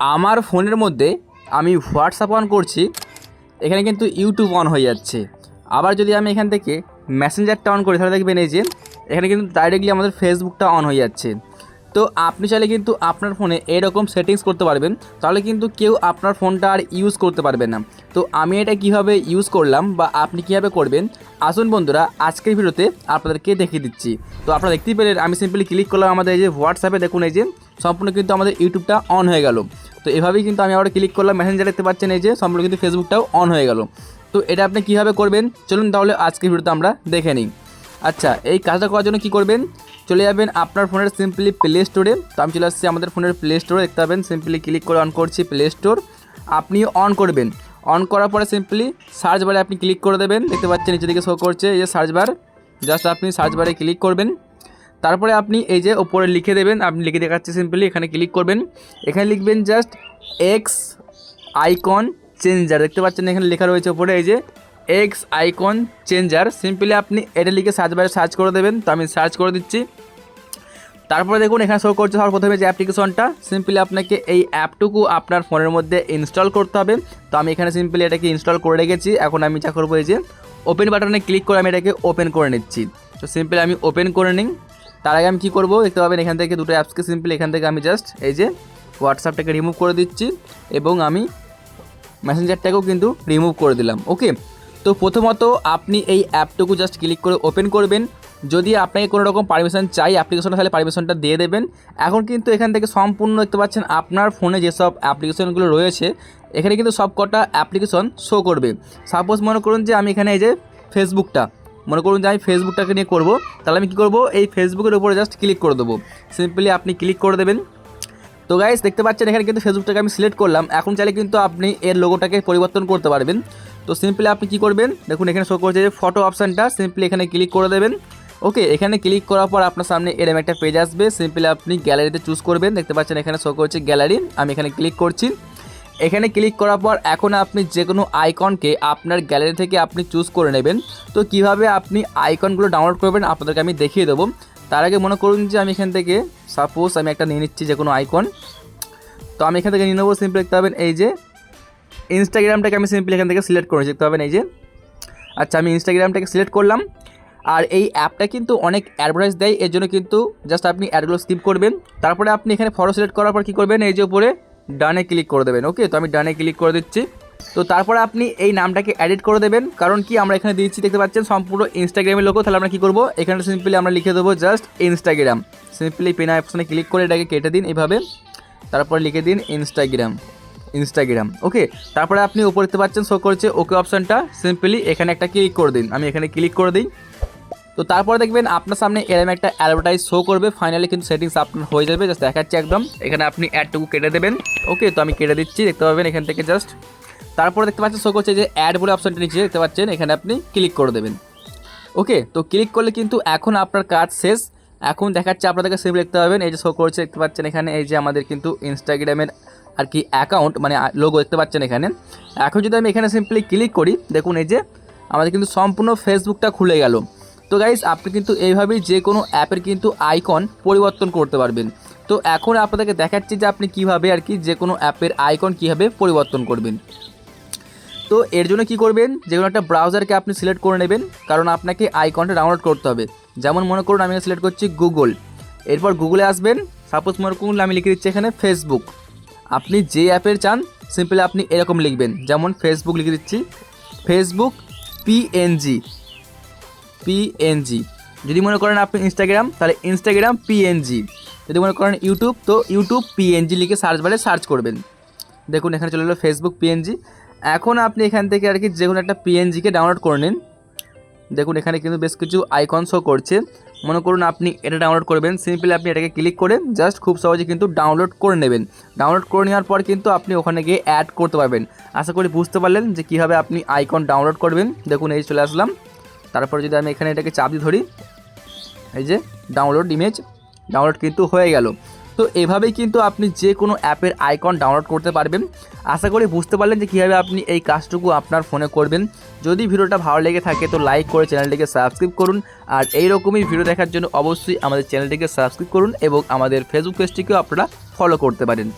আমার ফোনের মধ্যে আমি হোয়াটসঅ্যাপ অন করছি, এখানে কিন্তু ইউটিউব অন হয়ে যাচ্ছে। আবার যদি আমি এখান থেকে মেসেঞ্জারটা অন করি, তাহলে দেখবেন এই যে এখানে কিন্তু ডাইরেক্টলি আমাদের ফেসবুকটা অন হয়ে যাচ্ছে। তো আপনি চাইলে কিন্তু আপনার ফোনে এরকম সেটিংস করতে পারবেন, তাহলে কিন্তু কেউ আপনার ফোনটা আর ইউজ করতে পারবে না। তো আমি এটা কীভাবে ইউজ করলাম বা আপনি কীভাবে করবেন, আসুন বন্ধুরা, আজকের ভিডিওতে আপনাদেরকে দেখিয়ে দিচ্ছি। তো আপনারা দেখতেই পেলেন, আমি সিম্পলি ক্লিক করলাম আমাদের এই যে হোয়াটসঅ্যাপে, দেখুন এই যে সম্পূর্ণ কিন্তু আমাদের ইউটিউবটা অন হয়ে গেল। তো এভাবেই কিন্তু আমি আবার ক্লিক করলাম মেসেঞ্জার দেখতে পাচ্ছেন এই যে সম্পূর্ণ কিন্তু ফেসবুকটাও অন হয়ে গেল। তো এটা আপনি কীভাবে করবেন? চলুন তাহলে আজকের ভিডিওতে আমরা দেখে নিই। আচ্ছা এই কাজটা করার জন্য কী করবেন? চলে যাবেন আপনার ফোনের সিম্পলি প্লে স্টোরে তো আমি চলে আসছি আমাদের ফোনের প্লে স্টোরে দেখতে পাবেন সিম্পলি ক্লিক করে অন করছি প্লে স্টোর আপনি অন করবেন। অন করার পরে সিম্পলি সার্চ বারে আপনি ক্লিক করে দেবেন। দেখতে পাচ্ছেন নিচে দিকে শো করছে, এই যে সার্চ বার জাস্ট আপনি সার্চ বারে ক্লিক করবেন। তারপরে আপনি এই যে ওপরে লিখে দেবেন, আপনি লিখে দেখাচ্ছি সিম্পলি এখানে ক্লিক করবেন। এখানে লিখবেন জাস্ট এক্স আইকন চেঞ্জার দেখতে পাচ্ছেন এখানে লেখা রয়েছে ওপরে এই যে এক্স আইকন চেঞ্জার সিম্পলি আপনি এটা লিখে সার্চ বারে সার্চ করে দেবেন, তো আমি সার্চ করে দিচ্ছি। তারপরে দেখুন, এখানে শো করছে সবার প্রথমে যে অ্যাপ্লিকেশনটা। সিম্পলি আপনাকে এই অ্যাপটুকু আপনার ফোনের মধ্যে ইনস্টল করতে হবে। তো আমি এখানে সিম্পলি এটাকে ইনস্টল করে রেখেছি। এখন আমি যা করব, এই যে ওপেন বাটনে ক্লিক করে আমি এটাকে ওপেন করে নিচ্ছি। তো সিম্পলি আমি ওপেন করে নিই। তার আগে আমি কী করব? দেখতে পাবেন এখান থেকে দুটো অ্যাপসকে সিম্পলি এখান থেকে আমি জাস্ট এই যে হোয়াটসঅ্যাপটাকে রিমুভ করে দিচ্ছি এবং আমি মেসেঞ্জারটাকেও কিন্তু রিমুভ করে দিলাম ওকে তো প্রথমত আপনি এই অ্যাপটুকু জাস্ট ক্লিক করে ওপেন করবেন। যদি আপনাকে কোনো রকম পারমিশন চাই অ্যাপ্লিকেশনটা তাহলে পারমিশনটা দিয়ে দেবেন। এখন কিন্তু এখান থেকে সম্পূর্ণ দেখতে পাচ্ছেন আপনার ফোনে যেসব অ্যাপ্লিকেশনগুলো রয়েছে, এখানে কিন্তু সব কটা অ্যাপ্লিকেশন শো করবে। সাপোজ মনে করুন যে আমি এখানে এই যে ফেসবুকটা মনে করুন যে আমি ফেসবুকটাকে নিয়ে করব, তাহলে আমি কী করব? এই ফেসবুকের উপরে জাস্ট ক্লিক করে দেবো। সিম্পলি আপনি ক্লিক করে দেবেন। তো গাইস দেখতে পাচ্ছেন এখানে কিন্তু ফেসবুকটাকে আমি সিলেক্ট করলাম। এখন চাইলে কিন্তু আপনি এর লোগোটাকে পরিবর্তন করতে পারবেন। তো সিম্পলি আপনি কি করবেন? দেখুন এখানে শো করছে যে ফটো অপশানটা সিম্পলি এখানে ক্লিক করে দেবেন। ওকে এখানে ক্লিক করার পর আপনার সামনে এরম একটা পেজ আসবে। সিম্পলি আপনি গ্যালারিতে চুজ করবেন। দেখতে পাচ্ছেন এখানে শো করছে গ্যালারি আমি এখানে ক্লিক করছি। এখানে ক্লিক করার পর এখন আপনি যে কোনো আইকনকে আপনার গ্যালারি থেকে আপনি চুজ করে নেবেন। তো কীভাবে আপনি আইকনগুলো ডাউনলোড করবেন আপনাদেরকে আমি দেখিয়ে দেবো। তার আগে মনে করুন যে আমি এখান থেকে সাপোজ আমি একটা নিয়ে নিচ্ছি যে কোনো আইকন। তো আমি এখান থেকে নিয়ে নেব সিম্পলি দেখতে পাবেন এই যে ইনস্টাগ্রামটাকে আমি সিম্পলি এখান থেকে সিলেক্ট করেছি, দেখতে পাবেন এই যে। আচ্ছা আমি ইনস্টাগ্রামটাকে সিলেক্ট করলাম। আর এই অ্যাপটা কিন্তু অনেক অ্যাডভার্টাইজ দেয়, এর জন্য কিন্তু জাস্ট আপনি অ্যাডগুলো স্কিপ করবেন। তারপরে আপনি এখানে ফটো সিলেক্ট করার পর কী করবেন? এই যে উপরে ডানে ক্লিক করে দেবেন, ওকে? তো আমি ডানে ক্লিক করে দিচ্ছি। তো তারপরে আপনি এই নামটাকে অ্যাডিট করে দেবেন। কারণ কি? আমরা এখানে দিচ্ছি দেখতে পাচ্ছেন? সম্পূর্ণ ইনস্টাগ্রামের লোক তাহলে আমরা কী করব? এখানে সিম্পলি আমরা লিখে দেবো জাস্ট ইনস্টাগ্রাম সিম্পলি পেন অপশনে ক্লিক করে এটাকে কেটে দিন এইভাবে। তারপরে লিখে দিন ইনস্টাগ্রাম ইনস্টাগ্রাম ওকে? তারপরে আপনি উপরে দেখতে পাচ্ছেন শো করছে ওকে অপশানটা সিম্পলি এখানে একটা ক্লিক করে দিন। আমি এখানে ক্লিক করে দিই। তো তারপরে দেখবেন আপনার সামনে এরম একটা অ্যাডভার্টাইজ শো করবে ফাইনালি কিন্তু সেটিংস আপনার হয়ে যাবে জাস্ট দেখাচ্ছে একদম। এখানে আপনি অ্যাডটুকু কেটে দেবেন। ওকে তো আমি কেটে দিচ্ছি, দেখতে পাবেন এখান থেকে জাস্ট তারপরে দেখতে পাচ্ছেন শো করছে যে অ্যাড বলে অপশানটা নিচে, দেখতে পাচ্ছেন, এখানে আপনি ক্লিক করে দেবেন। ওকে তো ক্লিক করলে কিন্তু এখন আপনার কাজ শেষ। এখন দেখাচ্ছে আপনাদেরকে সিম দেখতে পাবেন, এই যে শো করছে, দেখতে পাচ্ছেন এখানে, এই যে আমাদের কিন্তু ইনস্টাগ্রামের আর কি অ্যাকাউন্ট মানে লোগো দেখতে পাচ্ছেন এখানে। এখন যদি আমি এখানে সিম্পলি ক্লিক করি, দেখুন এই যে আমাদের কিন্তু সম্পূর্ণ ফেসবুকটা খুলে গেল। তো গাইজ আপনি কিন্তু এইভাবেই যে কোনো অ্যাপের কিন্তু আইকন পরিবর্তন করতে পারবেন। তো এখন আপনাদেরকে দেখাচ্ছি যে আপনি কীভাবে আর কি যে কোনো অ্যাপের আইকন কীভাবে পরিবর্তন করবেন। তো এর জন্য কি করবেন? যে কোনো একটা ব্রাউজারকে আপনি সিলেক্ট করে নেবেন, কারণ আপনাকে আইকনটা ডাউনলোড করতে হবে। যেমন মনে করুন, আমি সিলেক্ট করছি গুগল এরপর গুগলে আসবেন সাপোজ মনে করুন আমি লিখে দিচ্ছি এখানে ফেসবুক আপনি যে অ্যাপের চান সিম্পলি আপনি এরকম লিখবেন। যেমন ফেসবুক লিখে দিচ্ছি ফেসবুক পিএনজি পিএনজি যদি মনে করেন আপনি ইনস্টাগ্রাম তাহলে ইনস্টাগ্রাম পিএনজি যদি মনে করেন ইউটিউব তো ইউটিউব পিএনজি লিখে সার্চ বারে সার্চ করবেন। দেখুন, এখানে চলে এলো ফেসবুক পিএনজি এখন আপনি এখান থেকে আর কি যে কোনো একটা পিএনজিকে ডাউনলোড করে নিন। দেখুন, এখানে কিন্তু বেশ কিছু আইকন শো করছে। মনে করুন আপনি এটা ডাউনলোড করবেন সিম্পলি আপনি এটাকে ক্লিক করে জাস্ট খুব সহজে কিন্তু ডাউনলোড করে নেবেন। ডাউনলোড করে নেওয়ার পর কিন্তু আপনি ওখানে গিয়ে অ্যাড করতে পারবেন। আশা করি বুঝতে পারলেন যে কীভাবে আপনি আইকন ডাউনলোড করবেন। দেখুন, এই চলে আসলাম। তারপর যদি আমি এখানে এটাকে চাপ দিয়ে ধরি, এই যে ডাউনলোড ইমেজ ডাউনলোড কিন্তু হয়ে গেল। তো এভাবেই কিন্তু আপনি যে কোনো অ্যাপের আইকন ডাউনলোড করতে পারবেন। আশা করি বুঝতে পারলেন যে কীভাবে আপনি এই কাজটুকু আপনার ফোনে করবেন। যদি ভিডিওটা ভালো লেগে থাকে তো লাইক করে চ্যানেলটিকে সাবস্ক্রাইব করুন। আর এই রকমই ভিডিও দেখার জন্য অবশ্যই আমাদের চ্যানেলটিকে সাবস্ক্রাইব করুন এবং আমাদের ফেসবুক পেজটিকেও আপনারা ফলো করতে পারেন।